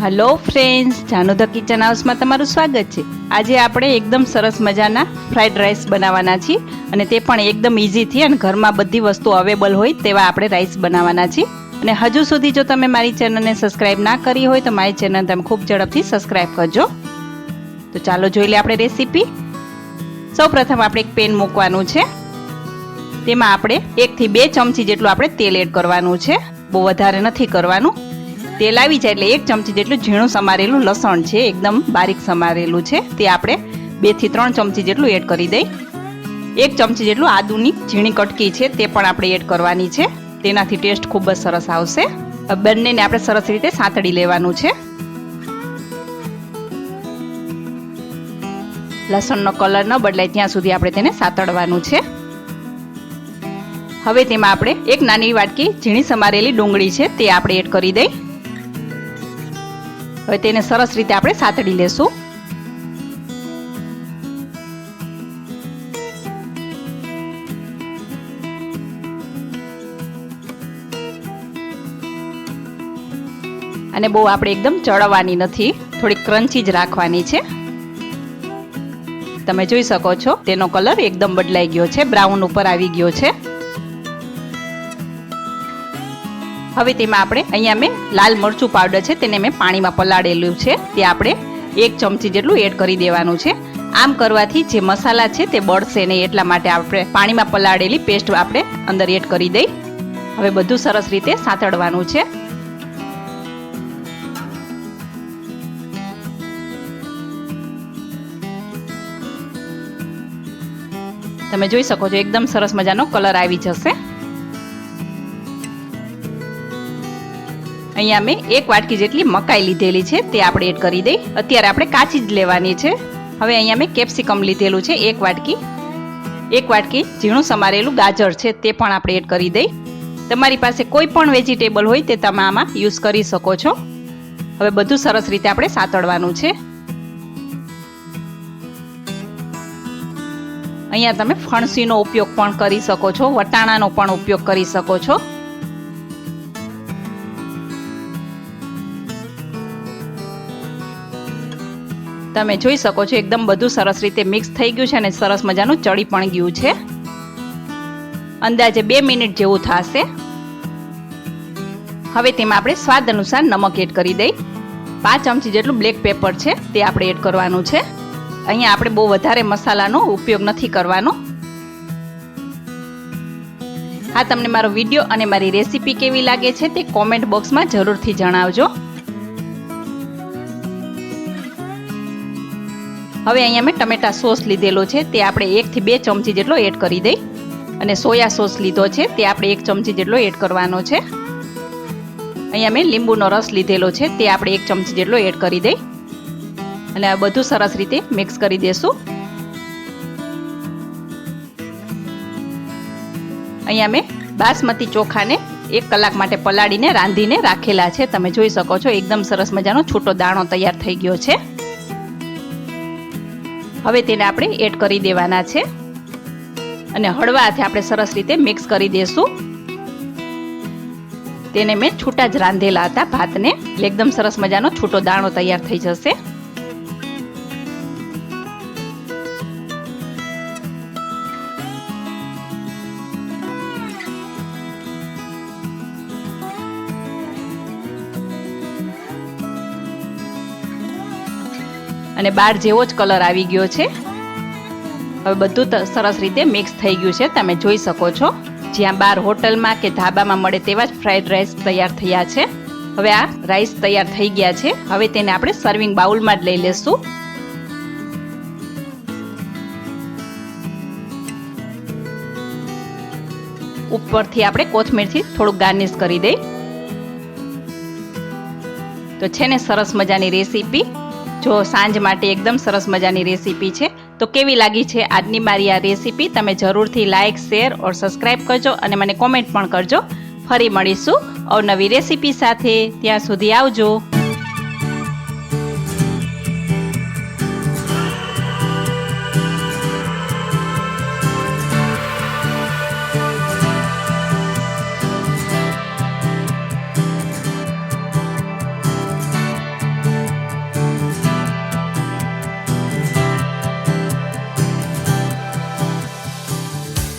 Hello friends Janu the kitchen હાઉસમાં તમારું સ્વાગત છે. આજે આપણે એકદમ સરસ મજાના ફ્રાઈડ રાઈસ બનાવવાના છીએ અને તે પણ એકદમ ઇઝીથી અને ઘરમાં બધી વસ્તુ અવેલેબલ હોય તેવા આપણે રાઈસ બનાવવાના છીએ. અને હજુ સુધી જો તમે મારી ચેનલને સબસ્ક્રાઈબ ના કરી હોય તો મારી ચેનલ તમે ખૂબ ઝડપથી સબસ્ક્રાઈબ કરજો. તો ચાલો જોઈ લે આપણે રેસીપી સૌ પ્રથમ આપણે એક પેન મૂકવાનું છે. તેમાં આપણે એકથી બે ચમચી જેટલું આપણે તેલ એડ કરવાનું છે. બહુ વધારે નથી કરવાનું. તેલ આવી જાય એટલે એક ચમચી જેટલું ઝીણું સમારેલું લસણ છે, એકદમ બારીક સમારેલું છે. તે આપણે બેથી ત્રણ ચમચી જેટલું એડ કરી દઈ. એક ચમચી જેટલું આદુની ઝીણી કટકી છે, તે પણ આપણે એડ કરવાની છે. તેનાથી ટેસ્ટ ખૂબ જ સરસ આવશે. બંનેને આપણે સરસ રીતે સાંતળી લેવાનું છે. લસણનો કલર ન બદલાય ત્યાં સુધી આપણે તેને સાતળવાનું છે. હવે તેમાં આપણે એક નાની વાટકી ઝીણી સમારેલી ડુંગળી છે, તે આપણે એડ કરી દઈ. હવે તેને સરસ રીતે આપણે સાતડી લેશું. અને બહુ આપણે એકદમ ચડવાની નથી થોડી ક્રન્ચી જ રાખવાની છે. તમે જોઈ શકો છો, તેનો કલર એકદમ બદલાઈ ગયો છે બ્રાઉન ઉપર આવી ગયો છે. હવે તેમાં આપણે અહીંયા મેં લાલ મરચું પાવડર છે, તેને મેં પાણીમાં પલાળેલું છે. તે આપણે એક ચમચી જેટલું એડ કરી દેવાનું છે. આમ કરવાથી જે મસાલા છે તે બળશે નહીં, એટલા માટે આપણે પાણીમાં પલાળેલી પેસ્ટ આપણે અંદર એડ કરી દઈ. હવે બધું સરસ રીતે સાંતળવાનું છે. તમે જોઈ શકો છો, એકદમ સરસ મજાનો કલર આવી જશે. અહીંયા મેં એક વાટકી જેટલી મકાઈ લીધેલી છે, તે આપણે એડ કરી દઈ. અત્યારે આપણે કાચી જ લેવાની છે. હવે અહીંયા મેં કેપ્સિકમ લીધેલું છે, એક વાટકી. એક વાટકી ઝીણું સમારેલું ગાજર છે, તે પણ આપણે એડ કરી દઈ. તમારી પાસે કોઈ પણ વેજીટેબલ હોય તે તમે આમાં યુઝ કરી શકો છો. હવે બધું સરસ રીતે આપણે સાતળવાનું છે. અહીંયા તમે ફણસીનો ઉપયોગ પણ કરી શકો છો, વટાણાનો પણ ઉપયોગ કરી શકો છો. તમે જોઈ શકો છો, એકદમ બધું સરસ રીતે મિક્સ થઈ ગયું છે અને સરસ મજાનું ચડી પણ ગયું છે. અંદાજે બે મિનિટ જેવું થશે. હવે તેમાં આપણે સ્વાદ અનુસાર નમક એડ કરી દઈ. પાંચ ચમચી જેટલું બ્લેક પેપર છે, તે આપણે એડ કરવાનું છે. અહીંયા આપણે બહુ વધારે મસાલાનો ઉપયોગ નથી કરવાનો. હા, તમને મારો વીડિયો અને મારી રેસીપી કેવી લાગે છે તે કોમેન્ટ બોક્સમાં જરૂરથી જણાવજો. હવે અહીંયા મેં ટમેટા સોસ લીધેલો છે, તે આપણે એકથી બે ચમચી જેટલો એડ કરી દઈ. અને સોયા સોસ લીધો છે, તે આપણે એક ચમચી જેટલો એડ કરવાનો છે. અહીંયા મેં લીંબુનો રસ લીધેલો છે, તે આપણે એક ચમચી જેટલો એડ કરી દઈ. અને આ બધું સરસ રીતે મિક્સ કરી દેશું. અહીંયા મેં બાસમતી ચોખાને એક કલાક માટે પલાળીને રાંધીને રાખેલા છે, તમે જોઈ શકો છો, એકદમ સરસ મજાનો છૂટો દાણો તૈયાર થઈ ગયો છે. હવે તેને આપણે એડ કરી દેવાના છે. અને હળવા હાથે આપણે સરસ રીતે મિક્સ કરી દેશું. તેને મેં છૂટા જ રાંધેલા હતા ભાતને. એકદમ સરસ મજાનો છૂટો દાણો તૈયાર થઈ જશે. અને બાર જેવો જ કલર આવી ગયો છે. હવે બધું સરસ રીતે મિક્સ થઈ ગયું છે. તમે જોઈ શકો છો. જ્યાં બાર હોટલમાં કે ધાબામાં મળે તેવા જ ફ્રાઈડ રાઈસ તૈયાર થયા છે. હવે આ રાઈસ તૈયાર થઈ ગયા છે. હવે તેને આપણે સર્વિંગ બાઉલમાં જ લઈ લેશું. ઉપરથી આપણે કોથમીરથી થોડુંક ગાર્નિશ કરી દઈ. તો છે ને સરસ મજાની રેસીપી. જો સાંજ માટે એકદમ સરસ મજાની રેસીપી છે, તો કેવી લાગી છે આજની મારી આ રેસીપી? તમે જરૂરથી લાઇક શેર ઓર સબસ્ક્રાઈબ કરજો અને મને કોમેન્ટ પણ કરજો. ફરી મળીશું અવનવી રેસીપી સાથે. ત્યાં સુધી આવજો.